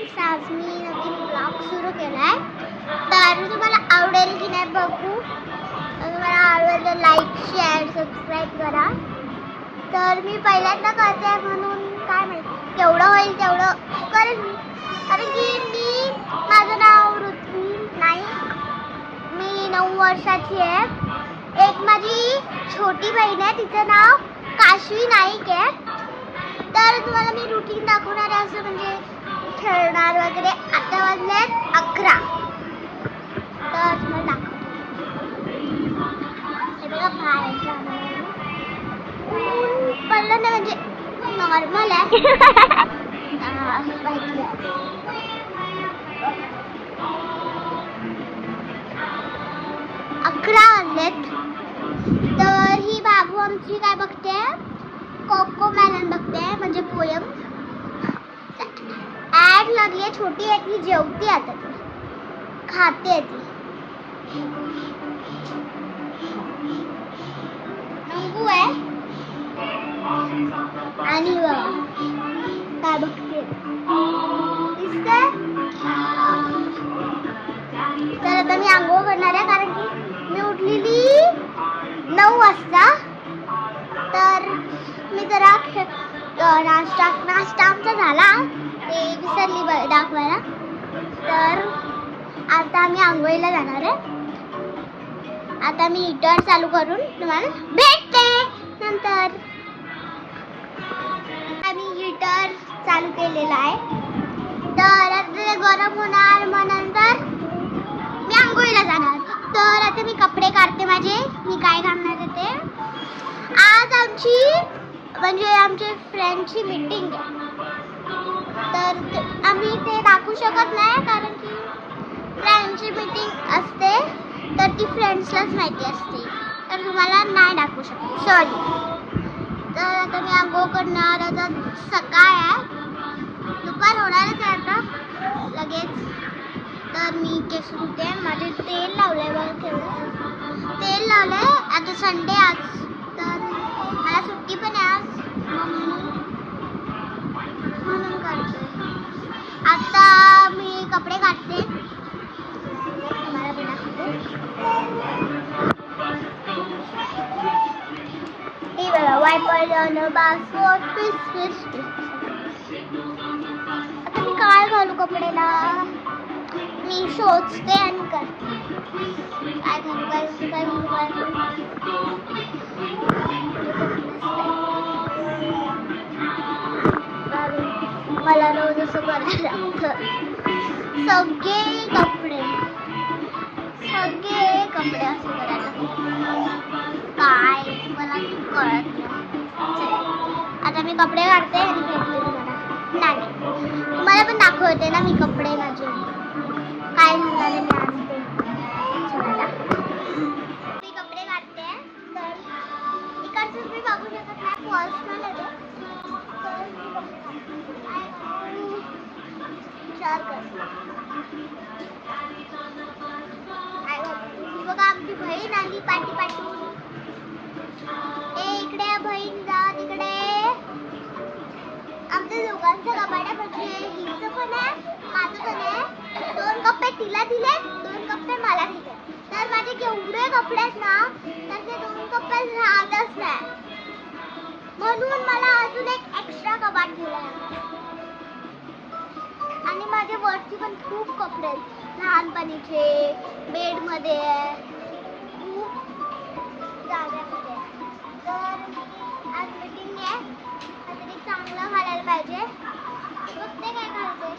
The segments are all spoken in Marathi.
फ्रेंड्स आज मी नवीन ब्लॉग सुरू केला आहे तर तुम्हाला आवडेल की नाही बघू. तुम्हाला आवडेल तर लाईक शेअर सबस्क्राईब करा. तर मी पहिल्यांदा करते म्हणून काय माहिती केवढं होईल तेवढं करेन मी. कारण की मी माझं नाव ऋत्वी नाईक मी नऊ वर्षाची आहे. एक माझी छोटी बहीण आहे तिचं नाव काशवी नाईक आहे. तर तुम्हाला मी रुटीन दाखवणार आहे असं म्हणजे खेळणार वगैरे. आता वाजले अकरा. तर तुम्हाला दाखवते बघा बाहेर पडलं नाही म्हणजे नॉर्मल आहे. अकरा वाजलेत. तर ही बाबू आमची काय बघते? कोको मॅलन बघते म्हणजे पोयम. ऍड लागली आहे छोटी आहे ती जेवती आता ती. खाते ती. नंगू आहे. आणि काय बघते? दिसतंय? तर आता मी आंघोळ करणार आहे कारण की मी उठलेली नऊ वाजता. तर मी जरा नाश्ता नाश्ता आमचा झाला. विसरली ब- दाखवायला. तर आता आम्ही आंघोळीला जाणार आहे. आता मी हिटर चालू करून तुम्हाला भेटते नंतर. आम्ही हिटर चालू केलेला आहे. तर आता ते गरम होणार मग नंतर मी आंघोळीला जाणार. तर आता मी कपडे काढते माझे. मी काय घालणार ते? आज आमची म्हणजे आमच्या फ्रेंडची मीटिंग आहे. तर ते- आम्ही ते दाखवू शकत नाही कारण की फ्रेंडची मीटिंग असते तर ती फ्रेंड्सलाच माहिती असते. तर तुम्हाला नाही दाखवू शकत. सॉरी तर आता मी आंघोळ करणार. आता सकाळ आहे. दुपार होणारच आहे आता. लगेच. तर मी केस धुते माझे तेल लावलं बघा केवढं. तेल लावलं आहे आता संडे आज. तर मला सुट्टी पण आहे आज. म्हणून म्हणून काढते आता मी कपडे काढते हे बघा वायपर आता मी काय घालू कपडेला मी शोधते आणि करते काय घालू काय काय घालू काय मला रोज असं करायला लागतं. सगळे कपडे. सगळे कपडे असं करायला लागतात. काय? मला कळत नाही. आता मी कपडे काढते आणि नाही. तुम्हाला पण दाखवते ना मी कपडे माझे काय झालं मी आणते. मी कपडे काढते तर इकडचं मी बघू शकत नाही. पर्सनल आहे बघा आमची बहीण आली पाठी पाठी ए इकडे बहीण जा तिकडे आमच्या दोघांच्या कपाट म्हणजे हिचं पण आहे माझं पण आहे दोन कप्पे तिला दिले दोन कप्पे मला दिले तर माझे केवढे कपडे आहेत ना तर ते दोन कप्पे राहतच नाही. म्हणून माझे वरती पण खूप कपडे आहेत. लहानपणीचे बेडमध्ये खूप जाग्यामध्ये तर आज मीटिंग आहे. काहीतरी चांगलं घालायला पाहिजे. बघते काय घालते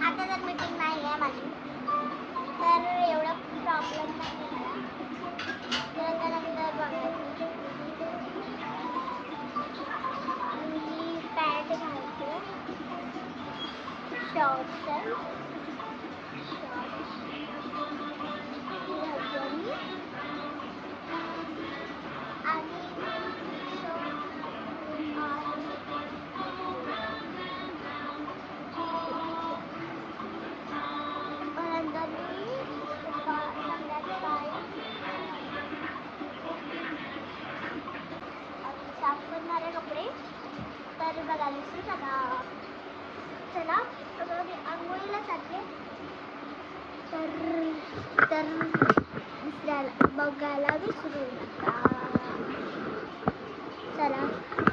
आता तर मीटिंग नाही आहे माझी. तर एवढा प्रॉब्लेम नाही आहे. शॉर्ट्स आहे तर दुसऱ्याला बघायला विसरू नका. चला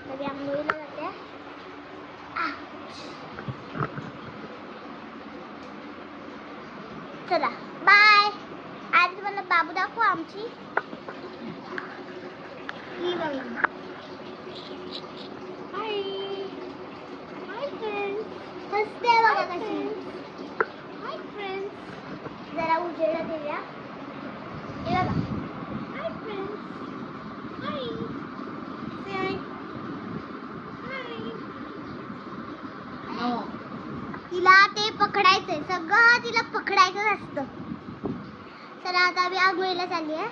तर आंघोळीला जाते. चला बाय आज मला बाबू दाखव आमची. ही बघा. हाय हाय फ्रेंड्स हसते बघा कशी हाय फ्रेंड्स जरा उजेडा देऊया हे बघा हाय फ्रेंड्स हाय से हाय हाय तिला ते पकडायचंय सगळं तिला पकडायचं असतं. चला आता मी आंघोळीला चालली आहे.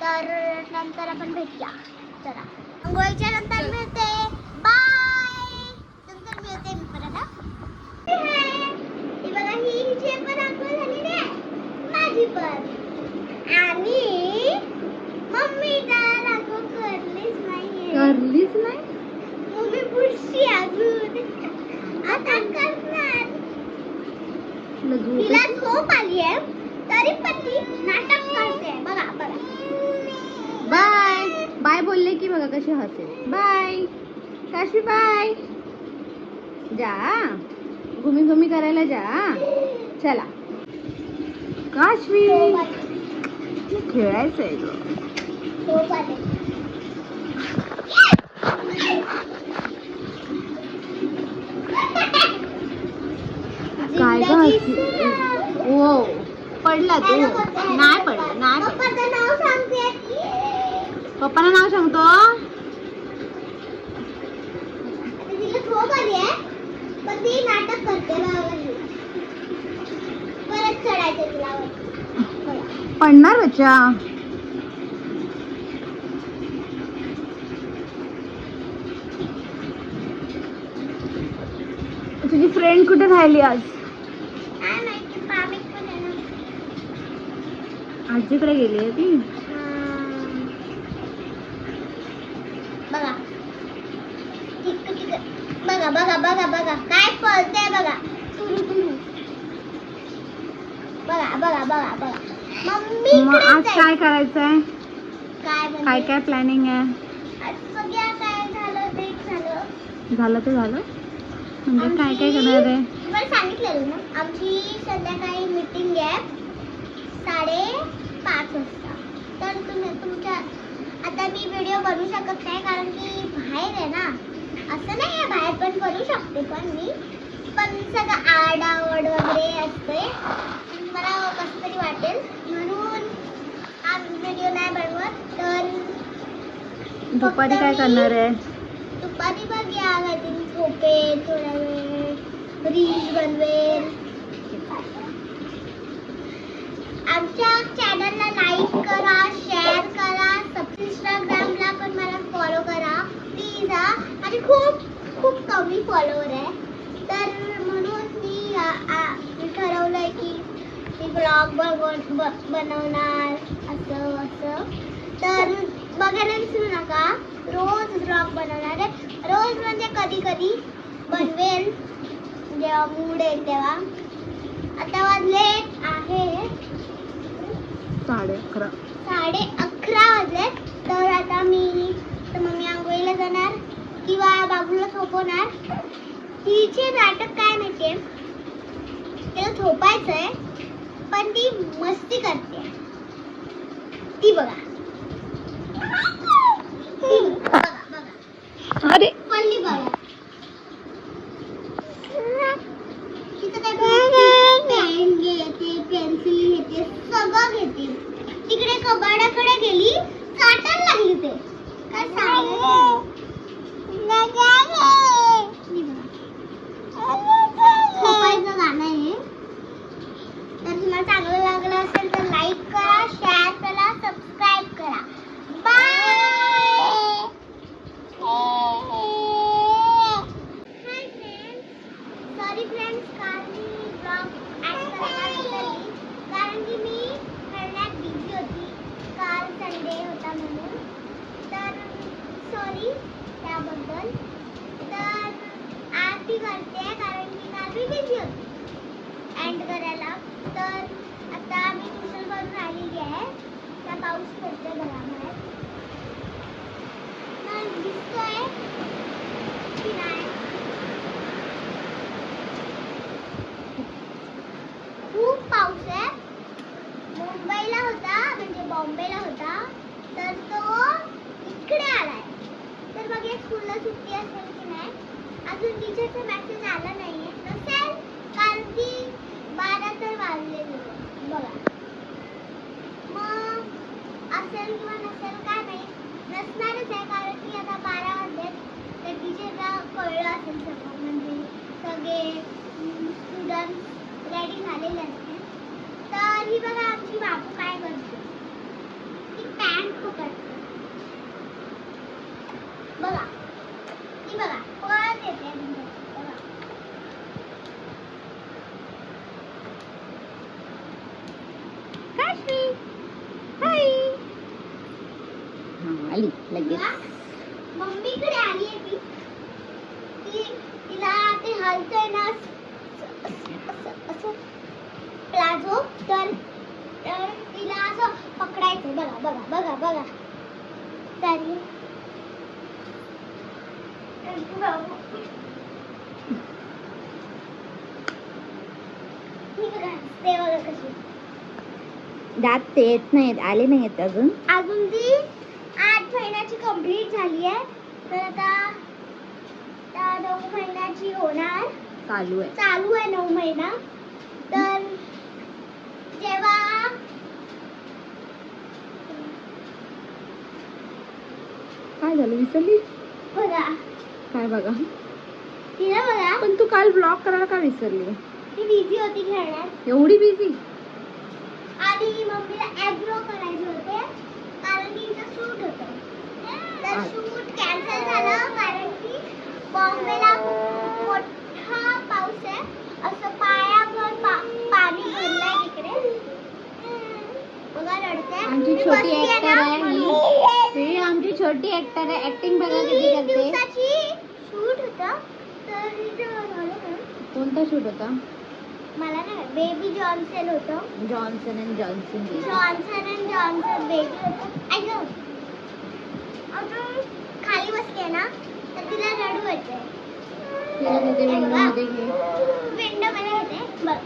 तर नंतर आपण भेटूया. चला. आंघोळीच्या नंतर मिळते. बाय नंतर मिळते मी परत बघा ही हिची पण आंघोळ झालेली आहे. माझी पण. आणि मम्मी तर आंघोळ करलीच नाहीये. करलीच नाही मम्मी पुढची अजून आता करणार तुला झोप तिला येते? झोप आली आहे तरी पण ती नाटक करते. बघा बघा. बाय. बाय बोलले की बघा कशी हसेल बाय. काशी बाय. जा. घुमी घुमी करायला जा. चला. काशवी झोप आली खेळायचंय ग झोप आली काय ग ओ पडला तू. नाही पडला नाही पडला. पप्पाचं नाव सांगते. पप्पाला नाव सांगतो. आता तिला झोप आली आहे पण ती नाटक करते. पडणार बच्चा. तुझी फ्रेंड कुठे राहिली आज काय माहिती पामिक पण आहे ना आजीकडे गेली आहे ती? बघा. बघा बघा बघा बघा. काय पळते बघा. तुरु तुरु बघा बघा बघा बघा. मम्मी मग आज आहे. काय करायचंय? काय म्हणजे? काय काय प्लॅनिंग आहे? सगळ्या काय झालं ते झालं. झालं तर झालं. म्हणजे काय काय करणार आहे? तुम्हाला सांगितलेलं ना आमची संध्याकाळी मीटिंग आहे. साडे पाच वाजता. तर तुम्ही तुमच्या आता मी व्हिडिओ बनवू शकत नाही कारण की बाहेर आहे ना. असं नाही आहे बाहेर पण करू शकते पण मी. पण सगळं आरडाओरड वगैरे असते मला कसं तरी वाटेल. म्हणून हा व्हिडिओ नाही बनवत तर दुपारी काय करणार आहे? दुपारी बघ या काहीतरी झोपेल थोडा वेळ रील्स बनवेल आमच्या चॅनलला लाईक करा शेअर करा सब इंस्टाग्रामला पण मला फॉलो करा प्लीज हा आणि खूप खूप कमी फॉलोवर आहे. तर म्हणून मी आ- आ- मी ठरवलंय की मी ब्लॉग बघून ब- बनवणार असं असं. तर बघायला विसरू नका. रोज ब्लॉग बनवणार आहे. रोज म्हणजे कधी कधी बनवेल जेव्हा मूड येईल तेव्हा. आता वाजले आहे. साडे अकरा. साडे अकरा वाजले तर आता मी तर मम्मी आंघोळीला जाणार किंवा थोपवणार? तिचे नाटक काय माहितीये? तिला थोपायचंय पण ती मस्ती करते. ती बघा ती बघा बघा अरे पडली बघा तिचं काय पेन घेते पेन्सिल घेते सगळं घेते तिकडे कबाडाकडे गेली चाटायला लागली ते काय सांगू झोपायचं गाणं आहे तर तुम्हाला चांगलं लागलं असेल तर लाईक करा शेअर करा सबस्क्राईब करा bye hi friends sorry friends काल मी ब्लॉग ॲड करायला विसरली कारण की मी करण्यात बिझी होती काल संडे होता म्हणून तर सॉरी त्याबद्दल तर आज ती करते कारण की काल स्टँड करायला तर आता मी ट्युशन करून आलेली आहे त्या पाऊस पडतोय घराबाहेर तर दिसतोय की नाही खूप पाऊस आहे मुंबईला होता म्हणजे बॉम्बेला होता तर तो इकडे आलाय तर मग या स्कूलला सुट्टी असेल की नाही अजून टीचरचा मेसेज आला नाहीये नसेल कारण की बारा तर वाजलेले बघा मग असेल किंवा नसेल काय नाही नसणारच आहे कारण की आता बारा वाजले तर टीचरला कळलं असेल सगळं म्हणजे सगळे स्टुडंट रेडी झालेले असतील तर ही बघा आमची बाबू काय करते. ती पॅन्ट पकडते. बघा ती बघा पळत येते बघा काशवी हाय हा आली लगेच बघा, मम्मीकडे आली आहे ती ती तिला ते हलतंय ना असं- असं- असं प्लाझो तर तर तिला असं पकडायचं बघा बघा बघा बघा तरी ही बघा, ते बघा कशी दात ते येत नाहीत आले नाहीत अजून. अजून ती आठ महिन्याची कंप्लीट झाली आहे. तर आता नऊ महिन्याची होणार. चालू आहे. चालू आहे नऊ महिना. तर जेव्हा काय झालं विसरली? बघा काय बघा. तिला बघा. पण तू काल ब्लॉक करायला का विसरली? ती बिझी होती खेळण्यात. एवढी बिझी आणि मम्मीला ॲग्रो करायचे होते कारण की तिचं शूट होतं. तर अच्छा. शूट कॅन्सल झालं कारण की बॉम्बेला मोठा पाऊस आहे. असं पायाभर पा- पाणी भरलंय तिकडे. बघा रडते आमची छोटी ऍक्टर आहे. ही. आमची छोटी ऍक्टर आहे. ऍक्टिंग बघा किती करते. दिवसाची शूट होतं तर कोणता शूट होता? मला नाही बेबी जॉन्सन होतं. Johnson and Johnson. Johnson and Johnson baby होतं. ऐक अजून खाली बसली ना तर तिला रडू येते तिला तिथे विंडो मध्ये घे. विंडो मध्ये घेते बघ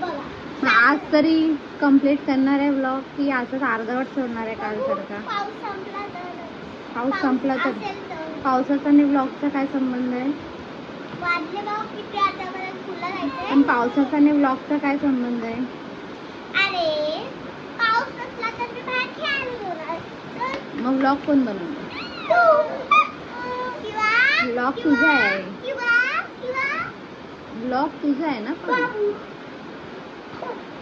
बघा मग आज तरी कंप्लीट करणार आहे ब्लॉग की असंच अर्धवट सोडणार आहे काल सारखा पाऊस संपला तर. पाऊस संपला तर. असेल तर. पावसाचा आणि ब्लॉगचा काय संबंध आहे? पण पावसाचा आणि ब्लॉगचा काय संबंध आहे? मग ब्लॉग कोण बनवणार? किंवा- तुझा आहे. ब्लॉग तुझा आहे ना पण?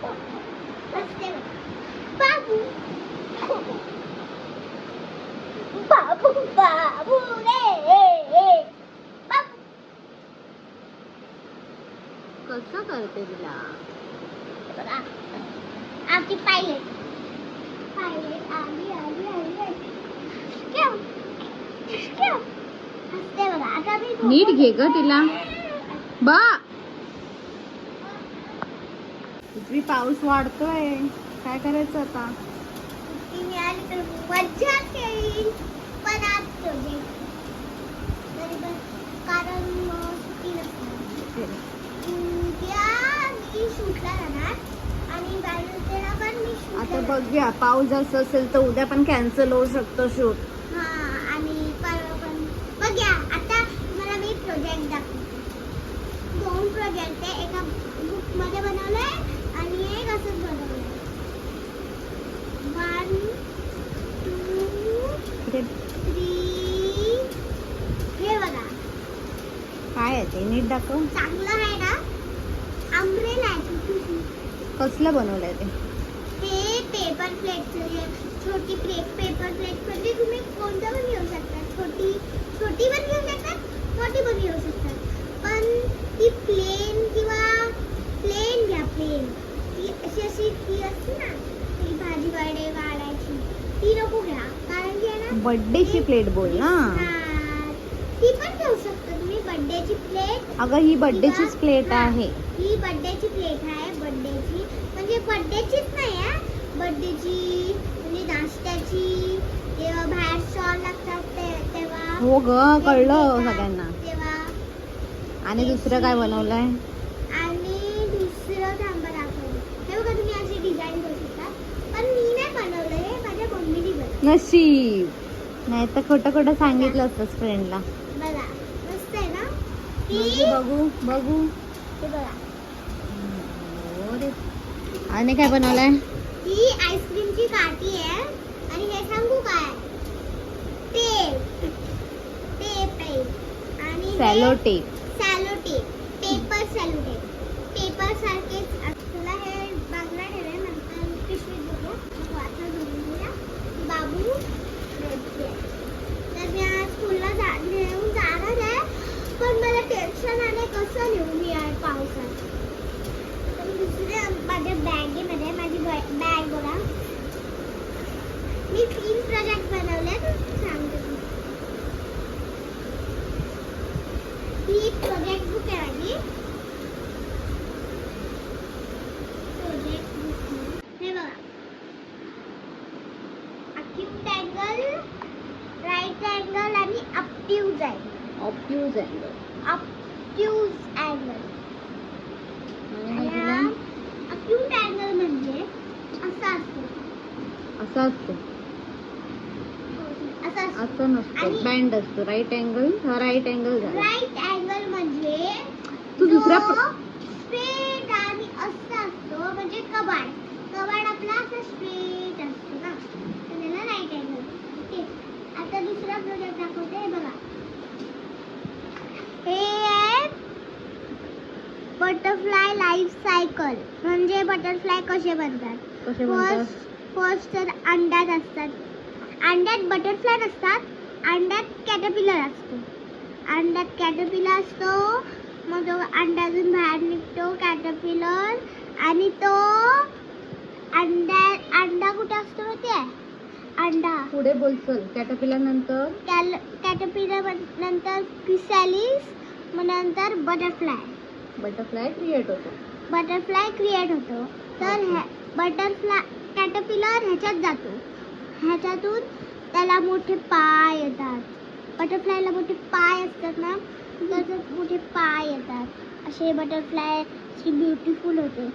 बाबू असते बघ. बाबू बाबू बाबू रे बाबू कसं करते तुला बघा आमची पायलट पायलट आली आली आली आली केव केव हसते बघा आता मी नीट घे ग तिला बा इकडे पाऊस वाढतोय. काय करायचं आता? मज्जा येईल. पण आज कारण सुट्टी उद्या मी शूटला जाणार आणि बॅडमिंटनला पण मी आता बघूया. पाऊस जास्त असेल तर उद्या पण कॅन्सल होऊ शकतो शूट हा आणि परवा पण बघ्या आता मला मी प्रोजेक्ट दाखवते दोन प्रोजेक्ट आहे एका बुकमध्ये बनवलंय आणि एक असंच बनवलंय वन टू थ्री हे बघा काय आहे नीट दाखव. चांगलं आहे ना? अम्ब्रेला आहे. कसलं बनवलंय ते? ते पेपर प्लेटचं छोटी प्लेट पेपर प्लेट म्हणजे तुम्ही कोणतं पण घेऊ शकता. छोटी छोटी पण घेऊ शकतात मोठी पण घेऊ शकतात पण ती प्लेन किंवा प्लेन घ्या प्लेन ती अशी अशी ती असते ना ती भाजी वडे वाढायची ती नको घ्या. कारण की ना बर्थडेची प्लेट बोल ना. हा, पण शकता तुम्ही. बर्थडेची प्लेट अगं ही बर्थडेचीच प्लेट आहे. ही बर्थडेची प्लेट आहे बर्थडेची म्हणजे बर्थडेचीच नाही आहे बर्थडेची म्हणजे नाश्त्याची तेव्हा बाहेर स्टॉल लागतात ते- तेव्हा. हो ग कळलं सगळ्यांना. तेव्हा आणि दुसरं काय बनवलंय? आणि दुसरं थांबा दाखवलं हे बघा तुम्ही अशी डिझाईन करू शकता. पण मी नाही बनवलं हे माझ्या मम्मीने बनवलं. नशीब. नाही तर खोटं खोटं सांगितलं असतंस फ्रेंडला बघा मस्त आहे ना ती बघू बघू हे. आणि काय बनवलंय? ही आईस्क्रीमची काठी आहे आणि हे सांगू काय? टेप टेप आहे आणि sellotape sellotape paper sellotape paper सारखेच असं. तुला हे बाजूला ठेवेल नंतर पिशवीत बघू मग वाचा घेऊन घेऊया बाबू रेडचे. तर मी आज स्कूलला जा नेऊन जाणार आहे पण मला टेन्शन आलं कसं नेऊ मी आज पावसात तर दुसऱ्या माझ्या बॅगेमध्ये माझी बॅग बघा मी तीन प्रोजेक्ट बनवले सांगते तुम्हाला. ही प्रोजेक्ट बुक आहे माझी प्रोजेक्ट बुक हे बघा अक्यूट अँगल राईट अँगल आणि अपट्यूज अँगल अपट्यूज अँगल मग तुला अक्यूट अँगल म्हणजे असा असतो. असं असतं. असा असतो. असं नसतं. बँड असतो. राईट अँगल हा राईट अँगल राईट अँगल म्हणजे तू दुसरा प्र- स्ट्रेट आणि असा असतो म्हणजे कबाड कबाड आपला असा स्ट्रेट असतो ना तर त्याला राईट अँगल ओके आता दुसरा प्रोजेक्ट दाखवते हे बघा हे आहे बटरफ्लाय लाईफ सायकल म्हणजे बटरफ्लाय कसे बनतात? कसे बनतात? फर्स्ट फर्स्ट तर अंड्यात असतात. अंड्यात बटरफ्लाय नसतात अंड्यात कॅटरपिलर असतो. अंड्यात कॅटरपिलर असतो मग तो अंड्यातून बाहेर निघतो कॅटरपिलर आणि तो अंड्या अंडा कुठे असतो माहिती आहे अंडा. पुढे बोलचल कॅटरपिलर नंतर? कॅटरपिलर नंतर क्रिसॅलिस मग नंतर बटरफ्लाय बटरफ्लाय क्रिएट होतो. बटरफ्लाय क्रिएट होतो. तर Okay. बटरफ्लाय कॅटरपिलर ह्याच्यात जातो. ह्याच्यातून त्याला मोठे पाय येतात. बटरफ्लायला मोठे पाय असतात ना? त्याच्यात मोठे पाय येतात. असे बटरफ्लाय ब्युटिफुल होते.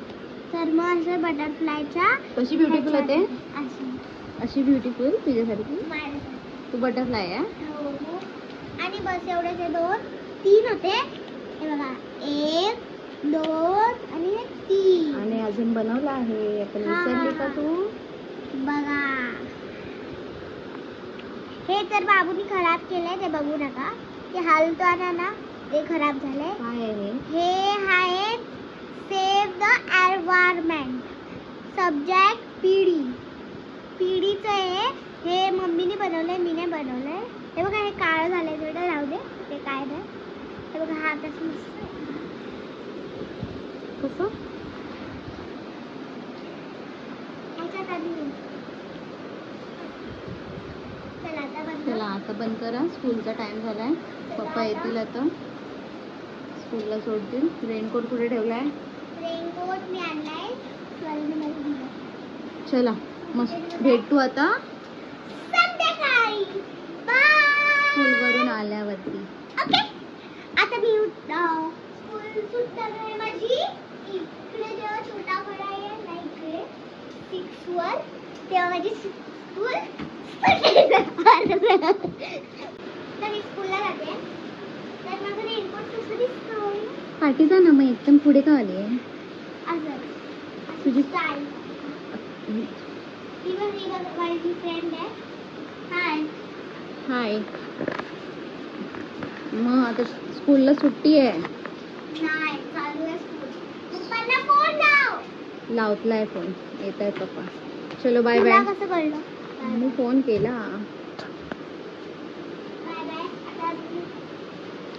तर मग असे बटरफ्लायच्या कशी ब्युटिफुल होते? अशी अशी ब्युटिफुल तुझ्यासारखी. तू बटरफ्लाय आहे हो, हो. आणि बस एवढेच हे दोन तीन होते. हे बघा एक दोन आणि तीन. आणि अजून बनवलं आहे. पण हा. विसरली का तू? बघा. हे तर बाबूनी खराब केलंय ते बघू नका. ते हलताना ना ते खराब झालंय. काय आहे हे? हे आहे सेव्ह द एन्व्हायरमेंट सब्जेक्ट पिढी. पिढीचं आहे. हे मम्मीने बनवलंय मीने बनवलंय. हे बघा हे काळं झालंय थोडं राहू दे. ते काय नाही हे बघा हा तसं मस्त आहे. कसं ह्याच्यात आधी चला आता बंद. चला आता बंद करा. स्कूलचा टाइम झालाय. पप्पा येतील आता. स्कूलला सोडतील. रेनकोट कुठे ठेवलाय? रेनकोट मी आणलाय. चला. मस्त. भेटू आता. स्कूलवरून आल्यावरती. ओके आता मी उठ- अं, स्कूल सुटणार आहे माझी. इकडे जेव्हा छोटा घोडा आहे ना इकडे सिक्स वर तेव्हा माझी स्कूल तर मी स्कूलला जाते. तर माझं रेनकोट कसं दिसतो? पाठी जा ना मग एकदम पुढे का आली आहे असं तुझी- ही बघ ही बघ माझी फ्रेंड आहे हाय मग आता स्कूलला सुट्टी आहे. नाही चालू आहे पप्पांना फोन लाव. लावतलाय फोन येत आहे पप्पा. चलो बाय तुला बाय कसं कळलं? मी फोन केला. बाय बाय आता मी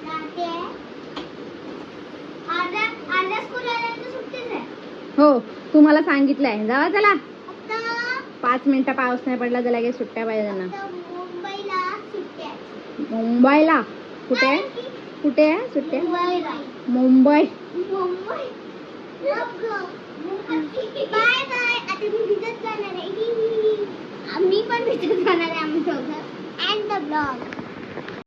जाते. अर्ध्या अर्ध्या स्कूल आल्यानंतर सुट्टीच आहे. हो तुम्हाला सांगितलंय. जावा चला. पाच मिनिटं पाऊस नाही पडला तर लगेच सुट्ट्या पाहिजे ना फक्त मुंबईला कुठे आहे? कुठे आहे सुट्ट्या? Mumbai. Mumbai. Mumbai bye bye. आता मी आम्ही पण भिजत जाणार आहे आम्ही दोघं अँड द ब्लॉग